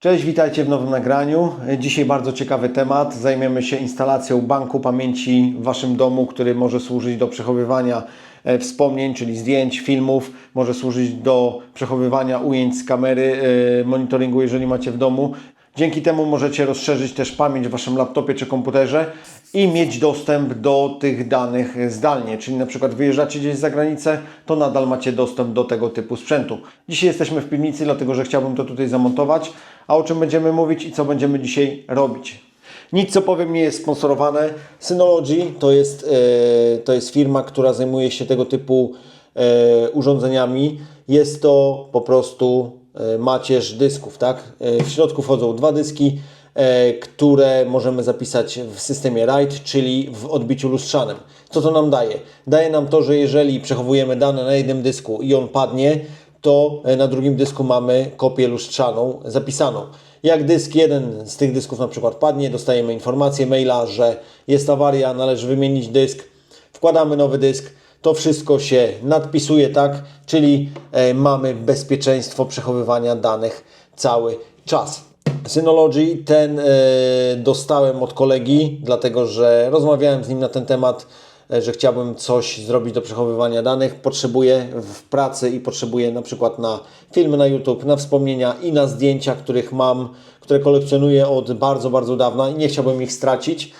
Cześć, witajcie w nowym nagraniu. Dzisiaj bardzo ciekawy temat. Zajmiemy się instalacją banku pamięci w Waszym domu, który może służyć do przechowywania e, wspomnień, czyli zdjęć, filmów, może służyć do przechowywania ujęć z kamery, e, monitoringu, jeżeli macie w domu. Dzięki temu możecie rozszerzyć też pamięć w Waszym laptopie czy komputerze i mieć dostęp do tych danych zdalnie. Czyli na przykład wyjeżdżacie gdzieś za granicę, to nadal macie dostęp do tego typu sprzętu. Dzisiaj jesteśmy w piwnicy, dlatego że chciałbym to tutaj zamontować. A o czym będziemy mówić i co będziemy dzisiaj robić? Nic co powiem nie jest sponsorowane. Synology to jest, e, to jest firma, która zajmuje się tego typu e, urządzeniami. Jest to po prostu macierz dysków, tak? E, w środku wchodzą dwa dyski, e, które możemy zapisać w systemie RAID, czyli w odbiciu lustrzanym. Co to nam daje? Daje nam to, że jeżeli przechowujemy dane na jednym dysku i on padnie, to e, na drugim dysku mamy kopię lustrzaną zapisaną. Jak dysk jeden z tych dysków na przykład padnie, dostajemy informację maila, że jest awaria, należy wymienić dysk, wkładamy nowy dysk, to wszystko się nadpisuje tak, czyli e, mamy bezpieczeństwo przechowywania danych cały czas. Synology ten e, dostałem od kolegi, dlatego że rozmawiałem z nim na ten temat, e, że chciałbym coś zrobić do przechowywania danych. Potrzebuję w pracy i potrzebuję na przykład na filmy na YouTube, na wspomnienia i na zdjęcia, których mam, które kolekcjonuję od bardzo, bardzo dawna i nie chciałbym ich stracić.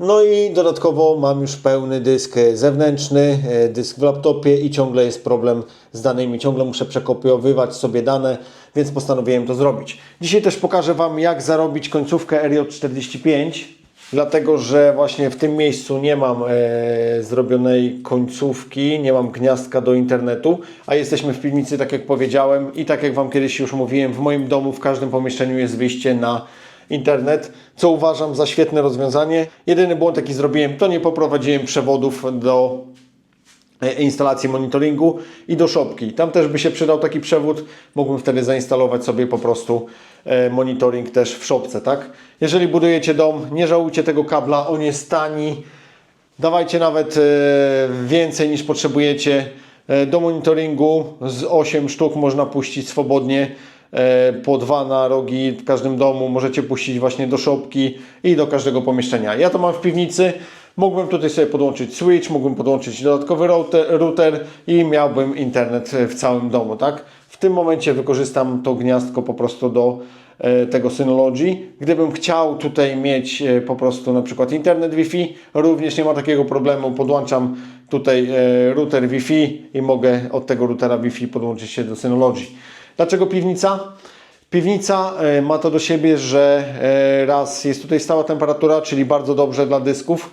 No i dodatkowo mam już pełny dysk zewnętrzny, e, dysk w laptopie i ciągle jest problem z danymi. Ciągle muszę przekopiowywać sobie dane, więc postanowiłem to zrobić. Dzisiaj też pokażę Wam, jak zarobić końcówkę RJ45, dlatego że właśnie w tym miejscu nie mam e, zrobionej końcówki, nie mam gniazdka do internetu, a jesteśmy w piwnicy, tak jak powiedziałem i tak jak Wam kiedyś już mówiłem, w moim domu w każdym pomieszczeniu jest wyjście na internet, co uważam za świetne rozwiązanie. Jedyny błąd, jaki zrobiłem, to nie poprowadziłem przewodów do e, instalacji monitoringu i do szopki. Tam też by się przydał taki przewód, mógłbym wtedy zainstalować sobie po prostu e, monitoring też w szopce, tak? Jeżeli budujecie dom, nie żałujcie tego kabla, on jest tani, dawajcie nawet e, więcej niż potrzebujecie. Do monitoringu z 8 sztuk można puścić swobodnie po dwa na rogi w każdym domu. Możecie puścić właśnie do szopki i do każdego pomieszczenia. Ja to mam w piwnicy. Mógłbym tutaj sobie podłączyć switch, mógłbym podłączyć dodatkowy router, i miałbym internet w całym domu, tak? W tym momencie wykorzystam to gniazdko po prostu do e, tego Synology. Gdybym chciał tutaj mieć e, po prostu na przykład internet Wi-Fi, również nie ma takiego problemu. Podłączam tutaj e, router Wi-Fi i mogę od tego routera Wi-Fi podłączyć się do Synology. Dlaczego piwnica? Piwnica e, ma to do siebie, że e, raz jest tutaj stała temperatura, czyli bardzo dobrze dla dysków.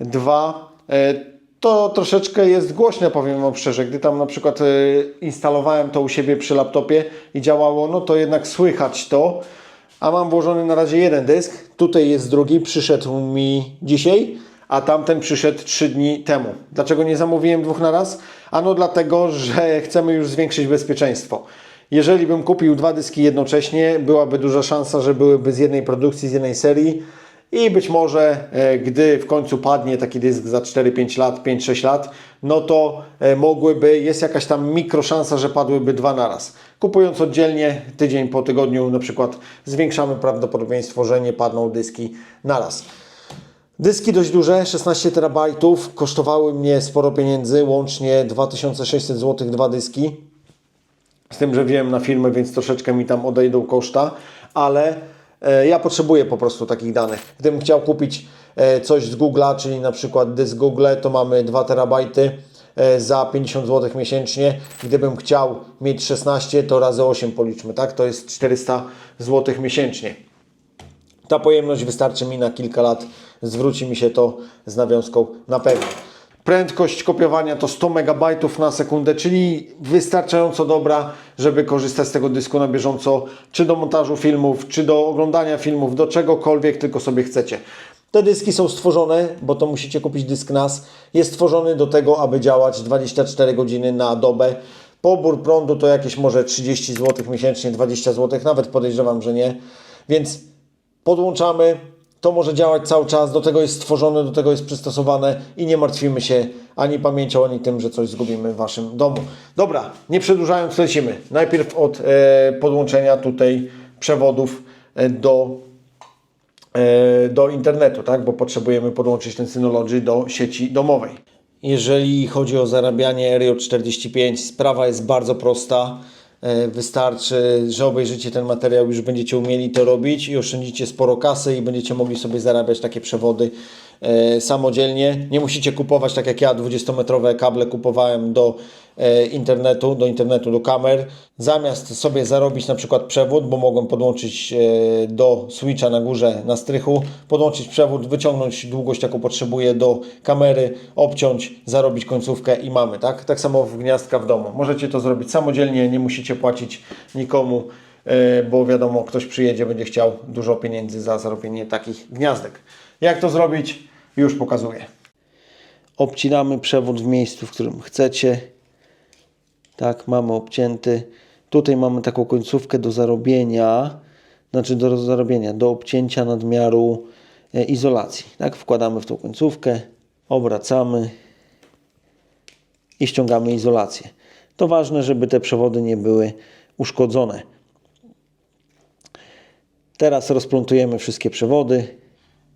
Dwa, e, to troszeczkę jest głośne, powiem Wam szczerze. Gdy tam na przykład instalowałem to u siebie przy laptopie i działało, no to jednak słychać to. A mam włożony na razie jeden dysk. Tutaj jest drugi, przyszedł mi dzisiaj, a tamten przyszedł 3 dni temu. Dlaczego nie zamówiłem dwóch na raz? Ano dlatego, że chcemy już zwiększyć bezpieczeństwo. Jeżeli bym kupił dwa dyski jednocześnie, byłaby duża szansa, że byłyby z jednej produkcji, z jednej serii i być może, e, gdy w końcu padnie taki dysk za 4-5 lat, 5-6 lat, no to e, mogłyby, jest jakaś tam mikroszansa, że padłyby dwa naraz. Kupując oddzielnie, tydzień po tygodniu na przykład, zwiększamy prawdopodobieństwo, że nie padną dyski naraz. Dyski dość duże, 16 terabajtów, kosztowały mnie sporo pieniędzy, łącznie 2600 zł dwa dyski. Z tym, że wiem na firmę, więc troszeczkę mi tam odejdą koszta, ale e, ja potrzebuję po prostu takich danych. Gdybym chciał kupić e, coś z Google'a, czyli na przykład dysk Google, to mamy 2 terabajty e, za 50 zł miesięcznie. Gdybym chciał mieć 16, to razy 8 policzmy, tak? To jest 400 zł miesięcznie. Ta pojemność wystarczy mi na kilka lat, zwróci mi się to z nawiązką na pewno. Prędkość kopiowania to 100 MB na sekundę, czyli wystarczająco dobra, żeby korzystać z tego dysku na bieżąco, czy do montażu filmów, czy do oglądania filmów, do czegokolwiek tylko sobie chcecie. Te dyski są stworzone, bo to musicie kupić dysk NAS, jest stworzony do tego, aby działać 24 godziny na dobę. Pobór prądu to jakieś może 30 zł miesięcznie, 20 zł, nawet podejrzewam, że nie. Więc podłączamy, to może działać cały czas, do tego jest stworzone, do tego jest przystosowane i nie martwimy się ani pamięcią, ani tym, że coś zgubimy w Waszym domu. Dobra, nie przedłużając, lecimy. Najpierw od e, podłączenia tutaj przewodów e, do, e, do internetu, tak? bo potrzebujemy podłączyć ten Synology do sieci domowej. Jeżeli chodzi o zarabianie RJ45, sprawa jest bardzo prosta. E, Wystarczy, że obejrzycie ten materiał, już będziecie umieli to robić i oszczędzicie sporo kasy i będziecie mogli sobie zarabiać takie przewody samodzielnie. Nie musicie kupować, tak jak ja, 20-metrowe kable kupowałem do e, internetu, do internetu, do kamer. Zamiast sobie zarobić na przykład przewód, bo mogłem podłączyć e, do switcha na górze, na strychu, podłączyć przewód, wyciągnąć długość, jaką potrzebuję do kamery, obciąć, zarobić końcówkę i mamy, tak? Tak samo w gniazdka w domu. Możecie to zrobić samodzielnie, nie musicie płacić nikomu, e, bo wiadomo, ktoś przyjedzie, będzie chciał dużo pieniędzy za zarobienie takich gniazdek. Jak to zrobić? Już pokazuję. Obcinamy przewód w miejscu, w którym chcecie. Tak, mamy obcięty. Tutaj mamy taką końcówkę do zarobienia, znaczy do zarobienia, do obcięcia nadmiaru e, izolacji. Tak, wkładamy w tą końcówkę, obracamy i ściągamy izolację. To ważne, żeby te przewody nie były uszkodzone. Teraz rozplątujemy wszystkie przewody.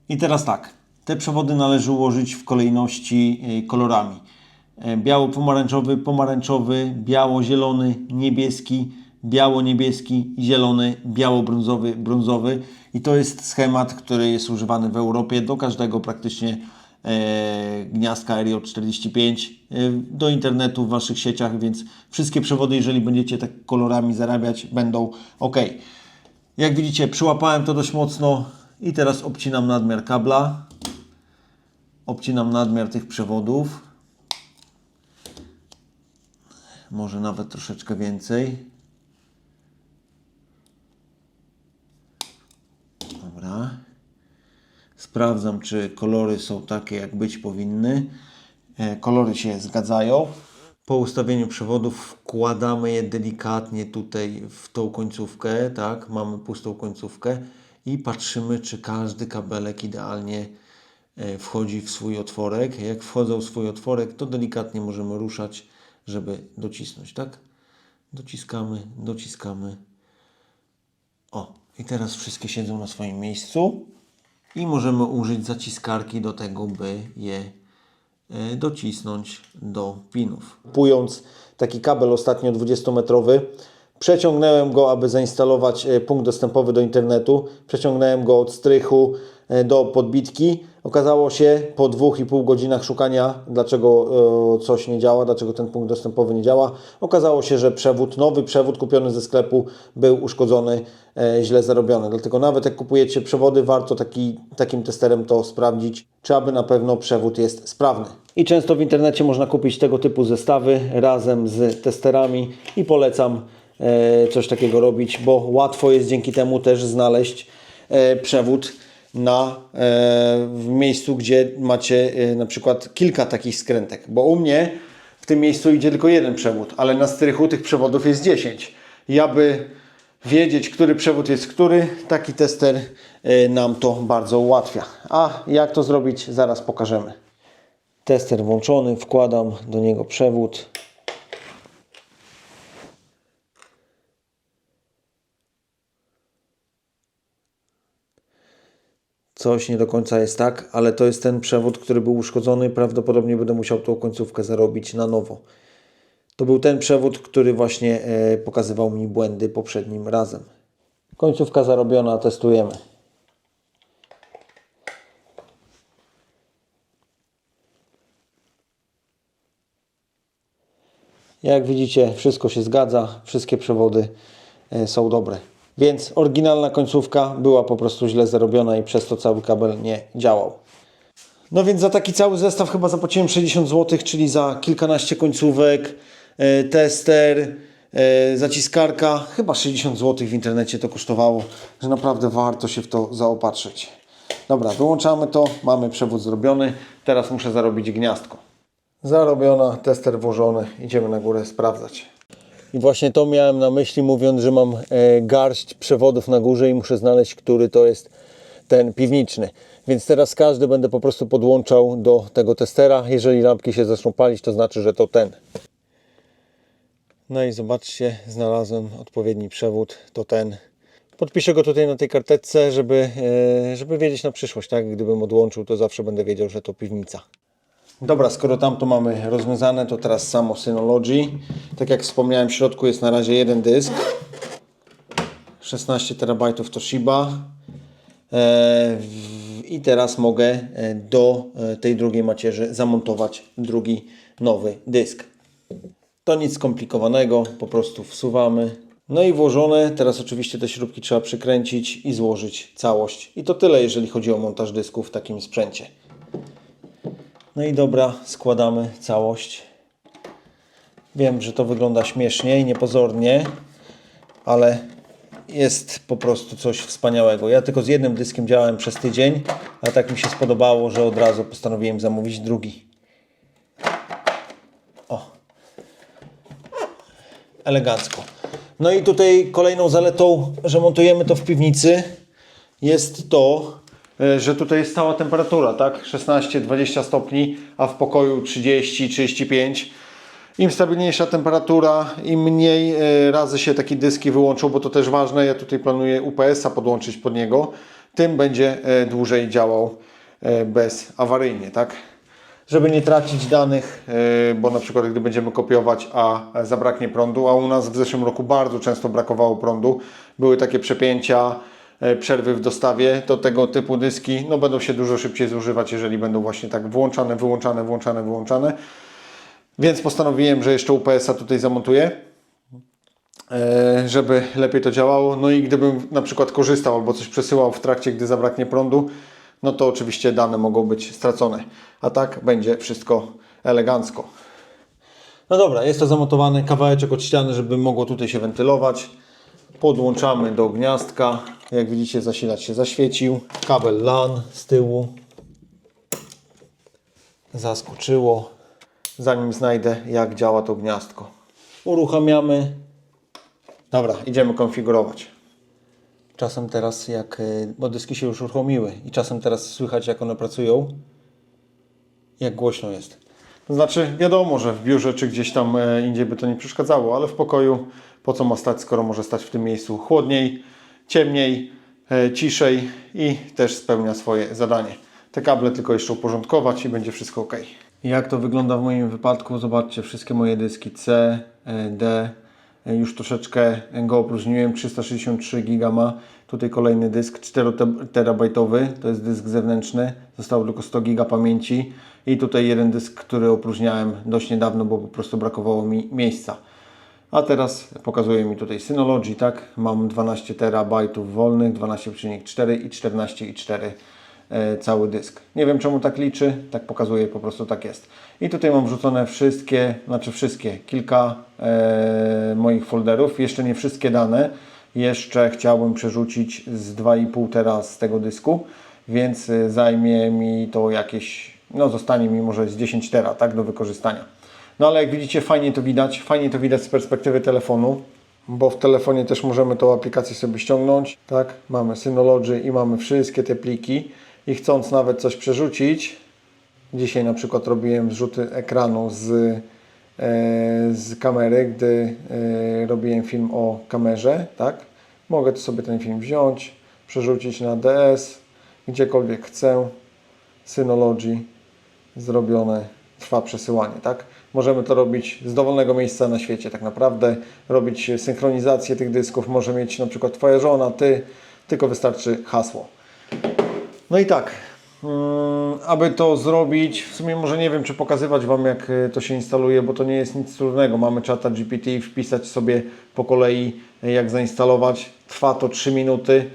I teraz tak, te przewody należy ułożyć w kolejności e, kolorami. E, Biało-pomarańczowy, pomarańczowy, biało-zielony, niebieski, biało-niebieski, zielony, biało-brązowy, brązowy. I to jest schemat, który jest używany w Europie do każdego praktycznie e, gniazdka RJ45 e, do internetu w Waszych sieciach, więc wszystkie przewody, jeżeli będziecie tak kolorami zarabiać, będą ok. Jak widzicie, przyłapałem to dość mocno i teraz obcinam nadmiar kabla. Obcinam nadmiar tych przewodów. Może nawet troszeczkę więcej. Dobra. Sprawdzam, czy kolory są takie, jak być powinny. E, Kolory się zgadzają. Po ustawieniu przewodów wkładamy je delikatnie tutaj w tą końcówkę, tak? Mamy pustą końcówkę i patrzymy, czy każdy kabelek idealnie wchodzi w swój otworek. Jak wchodzą w swój otworek, to delikatnie możemy ruszać, żeby docisnąć, tak? Dociskamy, dociskamy. O, i teraz wszystkie siedzą na swoim miejscu i możemy użyć zaciskarki do tego, by je e, docisnąć do pinów. Kupując taki kabel ostatnio 20-metrowy, przeciągnąłem go, aby zainstalować e, punkt dostępowy do internetu. Przeciągnąłem go od strychu e, do podbitki. Okazało się po dwóch i pół godzinach szukania, dlaczego e, coś nie działa, dlaczego ten punkt dostępowy nie działa. Okazało się, że przewód, nowy przewód kupiony ze sklepu był uszkodzony, e, źle zarobiony. Dlatego nawet jak kupujecie przewody, warto taki, takim testerem to sprawdzić, czy aby na pewno przewód jest sprawny. I często w internecie można kupić tego typu zestawy razem z testerami i polecam e, coś takiego robić, bo łatwo jest dzięki temu też znaleźć e, przewód na, e, w miejscu, gdzie macie e, na przykład kilka takich skrętek. Bo u mnie w tym miejscu idzie tylko jeden przewód, ale na strychu tych przewodów jest 10. I aby wiedzieć, który przewód jest który, taki tester e, nam to bardzo ułatwia. A jak to zrobić, zaraz pokażemy. Tester włączony, wkładam do niego przewód. Coś nie do końca jest tak, ale to jest ten przewód, który był uszkodzony. Prawdopodobnie będę musiał tą końcówkę zarobić na nowo. To był ten przewód, który właśnie e, pokazywał mi błędy poprzednim razem. Końcówka zarobiona, testujemy. Jak widzicie, wszystko się zgadza, wszystkie przewody e, są dobre. Więc oryginalna końcówka była po prostu źle zarobiona i przez to cały kabel nie działał. No więc za taki cały zestaw chyba zapłaciłem 60 zł, czyli za kilkanaście końcówek, e, tester, e, zaciskarka. Chyba 60 zł w internecie to kosztowało, że naprawdę warto się w to zaopatrzyć. Dobra, wyłączamy to, mamy przewód zrobiony. Teraz muszę zarobić gniazdko. Zarobiona, tester włożony, idziemy na górę sprawdzać. I właśnie to miałem na myśli, mówiąc, że mam e, garść przewodów na górze i muszę znaleźć, który to jest ten piwniczny. Więc teraz każdy będę po prostu podłączał do tego testera. Jeżeli lampki się zaczną palić, to znaczy, że to ten. No i zobaczcie, znalazłem odpowiedni przewód, to ten, Podpiszę go tutaj na tej karteczce, żeby, e, żeby wiedzieć na przyszłość, tak? Gdybym odłączył, to zawsze będę wiedział, że to piwnica. Dobra, skoro tam to mamy rozwiązane, to teraz samo Synology. Tak jak wspomniałem, w środku jest na razie jeden dysk. 16 terabajtów Toshiba. E, I teraz mogę e, do e, tej drugiej macierzy zamontować drugi nowy dysk. To nic skomplikowanego, po prostu wsuwamy. No i włożone, teraz oczywiście te śrubki trzeba przykręcić i złożyć całość. I to tyle, jeżeli chodzi o montaż dysku w takim sprzęcie. No i dobra, składamy całość. Wiem, że to wygląda śmiesznie i niepozornie, ale jest po prostu coś wspaniałego. Ja tylko z jednym dyskiem działałem przez tydzień, a tak mi się spodobało, że od razu postanowiłem zamówić drugi. O, elegancko. No i tutaj kolejną zaletą, że montujemy to w piwnicy jest to, że tutaj jest stała temperatura, tak? 16-20 stopni, a w pokoju 30-35. Im stabilniejsza temperatura, im mniej e, razy się takie dyski wyłączą, bo to też ważne, ja tutaj planuję UPS-a podłączyć pod niego, tym będzie e, dłużej działał e, bezawaryjnie, tak? Żeby nie tracić danych, e, bo na przykład gdy będziemy kopiować, a zabraknie prądu, a u nas w zeszłym roku bardzo często brakowało prądu, były takie przepięcia, e, przerwy w dostawie, to tego typu dyski no, będą się dużo szybciej zużywać, jeżeli będą właśnie tak włączane, wyłączane, włączane, wyłączane. Więc postanowiłem, że jeszcze UPS-a tutaj zamontuję, e, żeby lepiej to działało. No i gdybym na przykład korzystał albo coś przesyłał w trakcie, gdy zabraknie prądu, no to oczywiście dane mogą być stracone. A tak będzie wszystko elegancko. No dobra, jest to zamontowany kawałeczek od ściany, żeby mogło tutaj się wentylować. Podłączamy do gniazdka. Jak widzicie, zasilacz się zaświecił. Kabel LAN z tyłu. Zaskoczyło. Zanim znajdę, jak działa to gniazdko. Uruchamiamy. Dobra, idziemy konfigurować. Czasem teraz, jak. y, Bo dyski się już uruchomiły, i czasem teraz słychać, jak one pracują, jak głośno jest. Znaczy, wiadomo, że w biurze czy gdzieś tam e, indziej by to nie przeszkadzało, ale w pokoju po co ma stać, skoro może stać w tym miejscu chłodniej, ciemniej, e, ciszej i też spełnia swoje zadanie. Te kable tylko jeszcze uporządkować i będzie wszystko ok. Jak to wygląda w moim wypadku? Zobaczcie, wszystkie moje dyski C, e, D, e, już troszeczkę go opróżniłem, 363 giga ma. Tutaj kolejny dysk 4 terabajtowy, to jest dysk zewnętrzny, zostało tylko 100 giga pamięci i tutaj jeden dysk, który opróżniałem dość niedawno, bo po prostu brakowało mi miejsca. A teraz pokazuje mi tutaj Synology, tak? Mam 12 terabajtów wolnych, 12,4 i 14,4 e, cały dysk. Nie wiem czemu tak liczy, tak pokazuje, po prostu tak jest. I tutaj mam wrzucone wszystkie, znaczy wszystkie, kilka e, moich folderów, jeszcze nie wszystkie dane. Jeszcze chciałbym przerzucić z 2,5 tera z tego dysku, więc e, zajmie mi to jakieś, no zostanie mi może z 10 tera, tak, do wykorzystania. No ale jak widzicie, fajnie to widać, fajnie to widać z perspektywy telefonu, bo w telefonie też możemy tą aplikację sobie ściągnąć, tak? Mamy Synology i mamy wszystkie te pliki i chcąc nawet coś przerzucić, dzisiaj na przykład robiłem zrzuty ekranu z, e, z kamery, gdy e, robiłem film o kamerze, tak? Mogę tu sobie ten film wziąć, przerzucić na DS, gdziekolwiek chcę, Synology, zrobione, trwa przesyłanie, tak? Możemy to robić z dowolnego miejsca na świecie, tak naprawdę, robić synchronizację tych dysków, może mieć na przykład Twoja żona, Ty, tylko wystarczy hasło. No i tak, mm, aby to zrobić, w sumie może nie wiem, czy pokazywać Wam, jak y, to się instaluje, bo to nie jest nic trudnego. Mamy czata GPT, wpisać sobie po kolei, y, jak zainstalować. Trwa to 3 minuty,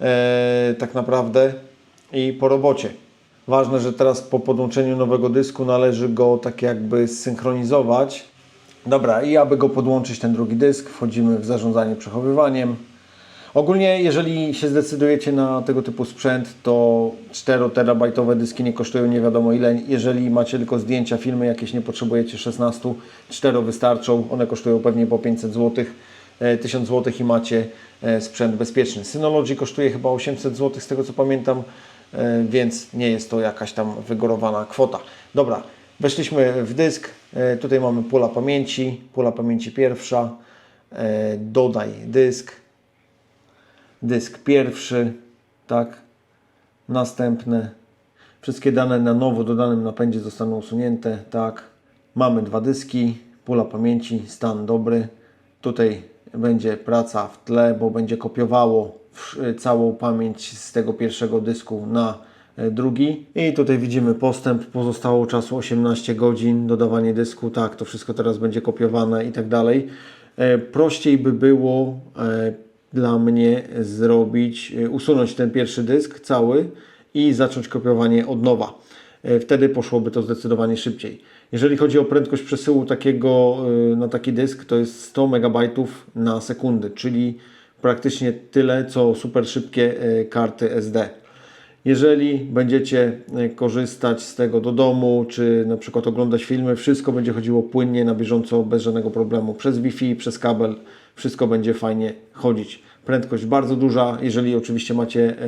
e, tak naprawdę, i po robocie. Ważne, że teraz po podłączeniu nowego dysku należy go tak jakby zsynchronizować. Dobra, i aby go podłączyć ten drugi dysk, wchodzimy w zarządzanie przechowywaniem. Ogólnie, jeżeli się zdecydujecie na tego typu sprzęt, to 4 terabajtowe dyski nie kosztują nie wiadomo ile. Jeżeli macie tylko zdjęcia, filmy jakieś, nie potrzebujecie 16, 4 wystarczą. One kosztują pewnie po 500 zł, 1000 zł i macie e, sprzęt bezpieczny. Synology kosztuje chyba 800 zł, z tego co pamiętam, więc nie jest to jakaś tam wygórowana kwota. Dobra, weszliśmy w dysk. E, Tutaj mamy pula pamięci, pula pamięci pierwsza. E, Dodaj dysk. dysk pierwszy, tak, następne. Wszystkie dane na nowo dodanym napędzie zostaną usunięte, tak. Mamy dwa dyski, pula pamięci, stan dobry. Tutaj będzie praca w tle, bo będzie kopiowało całą pamięć z tego pierwszego dysku na e, drugi. I tutaj widzimy postęp. Pozostało czasu 18 godzin, dodawanie dysku, tak, to wszystko teraz będzie kopiowane i tak dalej. E, Prościej by było e, dla mnie zrobić, usunąć ten pierwszy dysk cały i zacząć kopiowanie od nowa. Wtedy poszłoby to zdecydowanie szybciej. Jeżeli chodzi o prędkość przesyłu takiego na taki dysk, to jest 100 MB na sekundę, czyli praktycznie tyle co super szybkie e, karty SD. Jeżeli będziecie e, korzystać z tego do domu, czy na przykład oglądać filmy, wszystko będzie chodziło płynnie, na bieżąco, bez żadnego problemu. Przez Wi-Fi, przez kabel, wszystko będzie fajnie chodzić. Prędkość bardzo duża, jeżeli oczywiście macie e,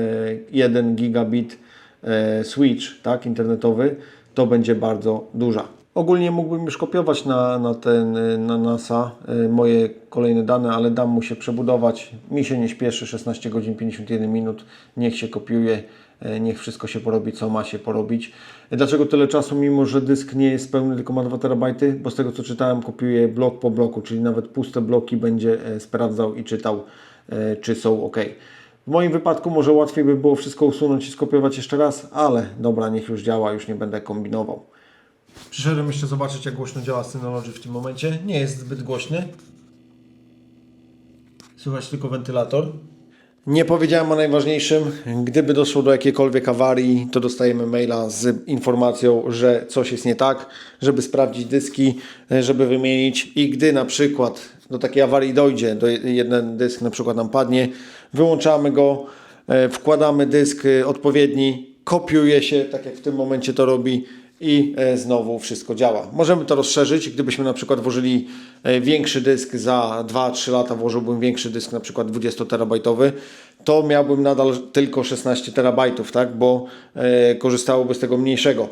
1 gigabit e, switch tak, internetowy, to będzie bardzo duża. Ogólnie mógłbym już kopiować na, na ten e, na NASA e, moje kolejne dane, ale dam mu się przebudować. Mi się nie śpieszy, 16 godzin 51 minut, niech się kopiuje, e, niech wszystko się porobi, co ma się porobić. Dlaczego tyle czasu, mimo że dysk nie jest pełny, tylko ma 2 terabajty? Bo z tego co czytałem, kopiuje blok po bloku, czyli nawet puste bloki będzie e, sprawdzał i czytał, e, czy są ok. W moim wypadku może łatwiej by było wszystko usunąć i skopiować jeszcze raz, ale dobra, niech już działa, już nie będę kombinował. Przyszedłem jeszcze zobaczyć, jak głośno działa Synology w tym momencie. Nie jest zbyt głośny. Słychać tylko wentylator. Nie powiedziałem o najważniejszym. Gdyby doszło do jakiejkolwiek awarii, to dostajemy maila z informacją, że coś jest nie tak, żeby sprawdzić dyski, żeby wymienić. I gdy na przykład do takiej awarii dojdzie, do jeden dysk na przykład nam padnie, wyłączamy go, e, wkładamy dysk e, odpowiedni, kopiuje się, tak jak w tym momencie to robi i e, znowu wszystko działa. Możemy to rozszerzyć, gdybyśmy na przykład włożyli e, większy dysk za 2-3 lata, włożyłbym większy dysk, na przykład 20 terabajtowy, to miałbym nadal tylko 16 terabajtów, tak, bo e, korzystałoby z tego mniejszego.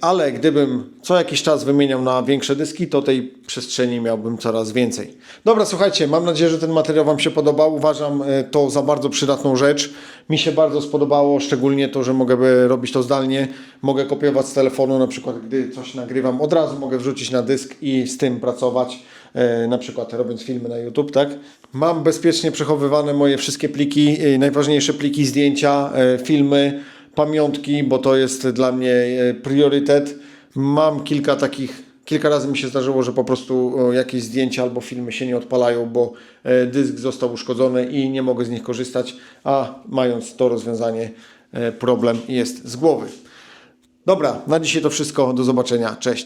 Ale gdybym co jakiś czas wymieniał na większe dyski, to tej przestrzeni miałbym coraz więcej. Dobra, słuchajcie, mam nadzieję, że ten materiał Wam się podobał. Uważam e, to za bardzo przydatną rzecz. Mi się bardzo spodobało, szczególnie to, że mogę robić to zdalnie. Mogę kopiować z telefonu, na przykład gdy coś nagrywam, od razu mogę wrzucić na dysk i z tym pracować. E, na przykład robiąc filmy na YouTube, tak? Mam bezpiecznie przechowywane moje wszystkie pliki, e, najważniejsze pliki, zdjęcia, filmy, pamiątki, bo to jest dla mnie e, priorytet. Mam kilka takich, kilka razy mi się zdarzyło, że po prostu o, jakieś zdjęcia albo filmy się nie odpalają, bo e, dysk został uszkodzony i nie mogę z nich korzystać, a mając to rozwiązanie, e, problem jest z głowy. Dobra, na dzisiaj to wszystko. Do zobaczenia. Cześć.